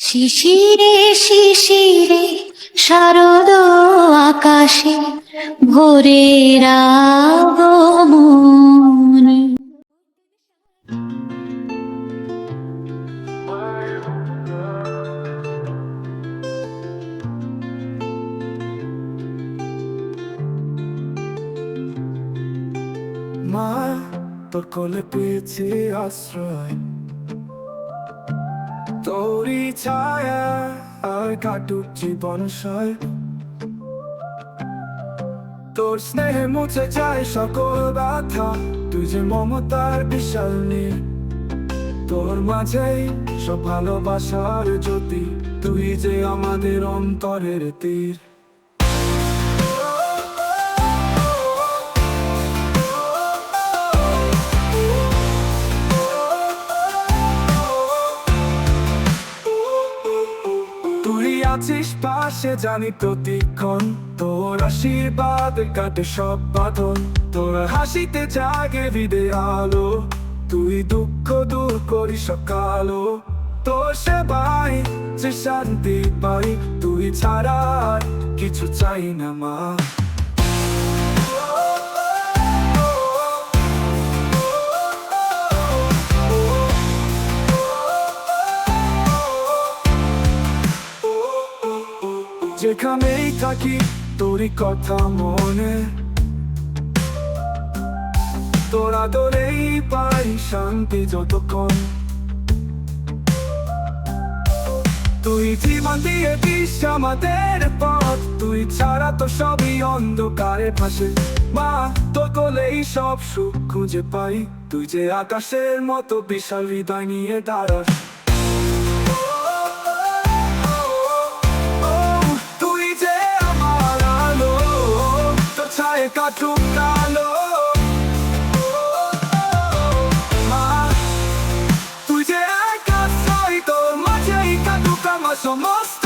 শিশিরে শিশিরে শারদ আকাশে ভোরের আগমনে মা তোর কোলে পেয়েছি আশ্রয়। তোরই ছায়া আর কাটুক জীবন সয়। তোর স্নেহে মুছে যায় সকল ব্যথা। তুই যে মমতার বিশাল নীল। তোর মাঝেই সব ভালোবাসার জ্যোতি। তুই যে আমাদের অন্তরের তীর। তুই আছিস পাশে, জানি প্রতিক্ষণ তোর আশীর্বাদ কাটে সব বাঁধন। তোর হাসিতে জাগে বিদে আলো, তুই দুঃখ দূর করি সকালো তোর সেবাই যে শান্তি পাই, তুই ছাড়া কিছু চাই না মা। যেখানেই থাকি, তোরই কথা মনে। তোরা আদরেই পাই শান্তি যতক্ষণ। তুই জীবন দিয়ে দিস আমাদের পথ, তুই ছাড়া তো সবই অন্ধকারে ভাসে। মা তো কোলেই সব সুখ খুঁজে পাই। তুই যে আকাশের মতো বিশাল হৃদয় নিয়ে দাঁড়াস। কাটুক কালো তুই যে একা ছয় তোর মাঝেই কাটুক আমার সমস্ত